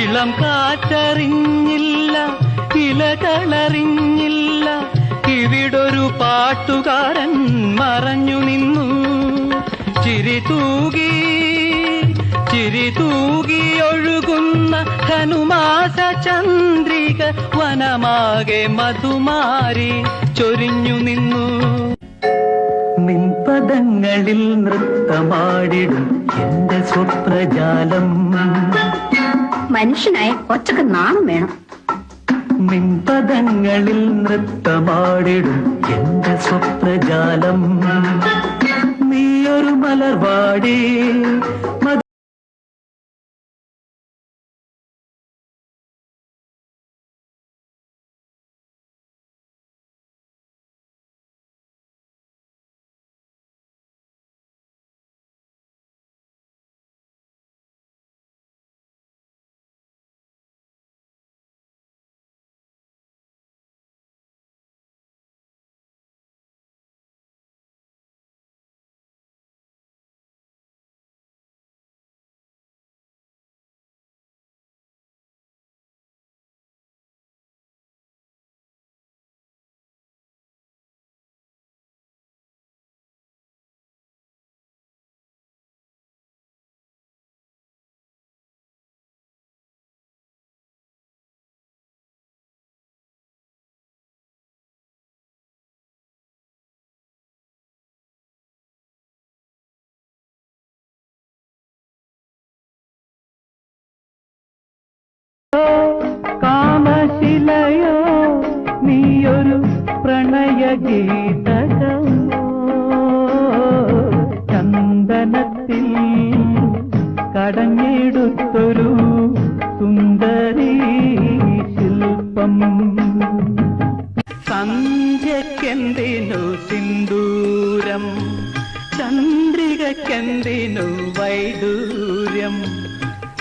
ഇളം കാറ്ററിഞ്ഞില്ല ഇലകളറിഞ്ഞില്ല. ഇവിടൊരു പാട്ടുകാരൻ മറഞ്ഞു നിന്നു. ചിരി തൂകി ചിരി തൂകി ഒഴുകുന്ന ധനുമാസ ചന്ദ്രിക വനമാകെ മധുമാരി ചൊരിഞ്ഞു നിന്നു. നിൻപദങ്ങളിൽ നൃത്തമാടിടും എന്റെ സ്വപ്നജാലം. മനുഷ്യനായ ഒറ്റയ്ക്ക് നാണം വേണം. മിൻപദങ്ങളിൽ നൃത്തമാടിടും എന്റെ സ്വപ്നജാലം. നീയൊരു മലർവാടി നീയൊരു പ്രണയഗീതകമോ ചന്ദനത്തിൽ കടഞ്ഞെടുത്തൊരു സുന്ദരി ശില്പം. സന്ധ്യക്കെന്തിനു സിന്ദൂരം? ചന്ദ്രികക്കെന്തിനു വൈദൂര്യം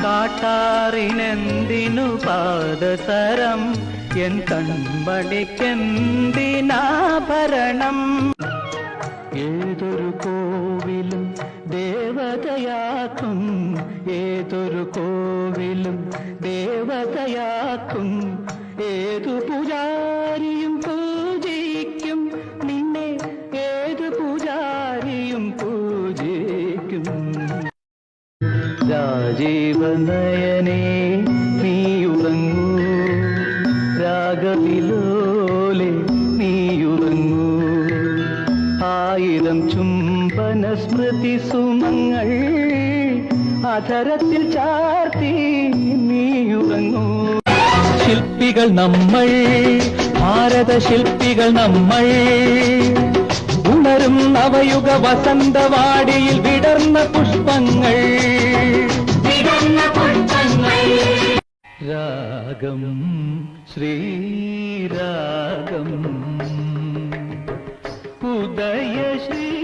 കാട്ടാറിനെന്തിനു പാദസരം? എൻ കൺമണിക്കെന്തിനാഭരണം ഏതൊരു കോവിലും ദേവതയാക്കും ഏതൊരു കോവിലും ദേവതയാക്കും ഏതു പൂജാരിയും പൂജിക്കും നിന്നെ ഏതു പൂജാരിയും പൂജിക്കും രാജീവനയനേ നീയുറങ്ങൂ. രാഗവിലോലെ നീയുറങ്ങൂ. ആയിരം ചുംബന സ്മൃതി സുമങ്ങൾ അധരത്തിൽ ചാർത്തി നീയുറങ്ങൂ. ശില്പികൾ നമ്മൾ ഭാരത ശില്പികൾ നമ്മൾ ഉണരും നവയുഗ വസന്തവാടിയിൽ വിടർന്ന പുഷ്പങ്ങൾ. രാഗം ശ്രീരാഗം. ഉദയ ശ്രീ